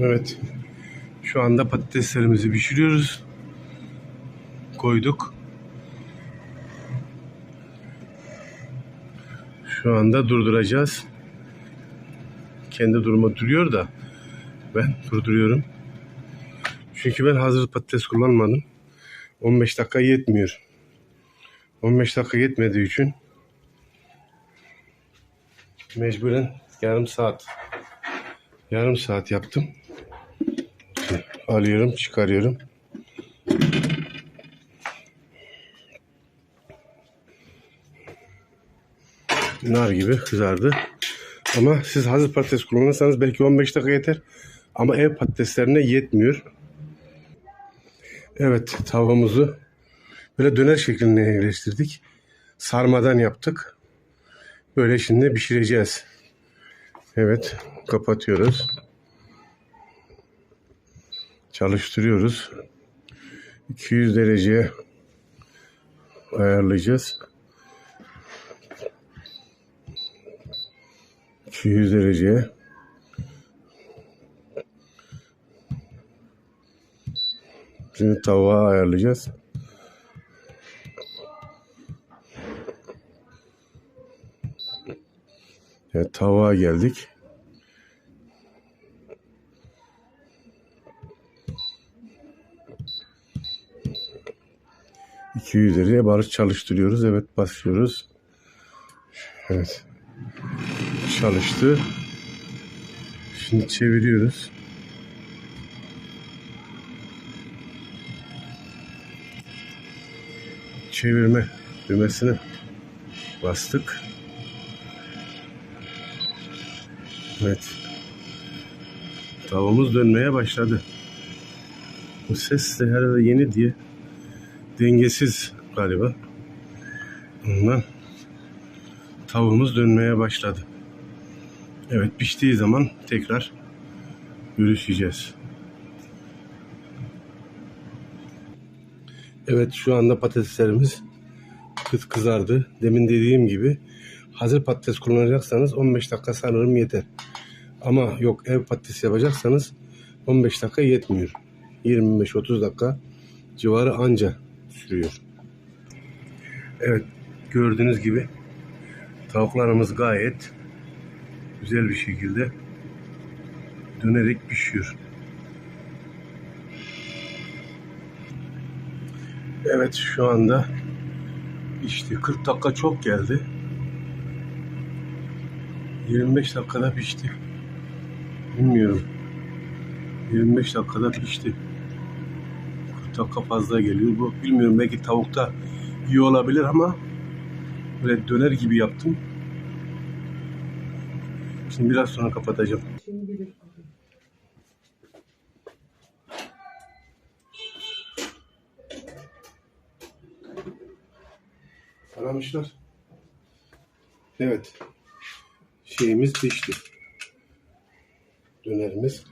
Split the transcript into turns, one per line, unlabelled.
Evet. Şu anda patateslerimizi pişiriyoruz. Koyduk. Şu anda durduracağız. Kendi duruma duruyor da ben durduruyorum. Çünkü ben hazır patates kullanmadım. 15 dakika yetmiyor. 15 dakika yetmediği için mecburen yarım saat yarım saat yaptım. Alıyorum, çıkarıyorum. Nar gibi kızardı. Ama siz hazır patates kullanırsanız belki 15 dakika yeter. Ama ev patateslerine yetmiyor. Evet tavuğumuzu böyle döner şeklinde yerleştirdik. Sarmadan yaptık. Böyle şimdi pişireceğiz. Evet kapatıyoruz. Çalıştırıyoruz. 200 dereceye ayarlayacağız. 200 dereceye. Şimdi tavuğa ayarlayacağız. Evet tavuğa geldik. İki yüz derece barış çalıştırıyoruz. Evet basıyoruz. Evet. Çalıştı. Şimdi çeviriyoruz. Çevirme düğmesine bastık. Evet. Tavamız dönmeye başladı. Bu ses de herhalde yeni diye dengesiz galiba. Ondan tavuğumuz dönmeye başladı. Evet piştiği zaman tekrar görüşeceğiz. Evet şu anda patateslerimiz kız kızardı. Demin dediğim gibi hazır patates kullanacaksanız 15 dakika sanırım yeter. Ama yok ev patatesi yapacaksanız 15 dakika yetmiyor. 25-30 dakika civarı anca sürüyor. Evet gördüğünüz gibi tavuklarımız gayet güzel bir şekilde dönerek pişiyor. Evet şu anda işte 40 dakika çok geldi. 25 dakikada pişti. Bilmiyorum. 25 dakikada pişti. 40 dakika fazla geliyor. Bu bilmiyorum belki tavukta iyi olabilir ama böyle döner gibi yaptım. Şimdi biraz sonra kapatacağım. Aramışlar. Evet. Şeyimiz pişti. Dönerimiz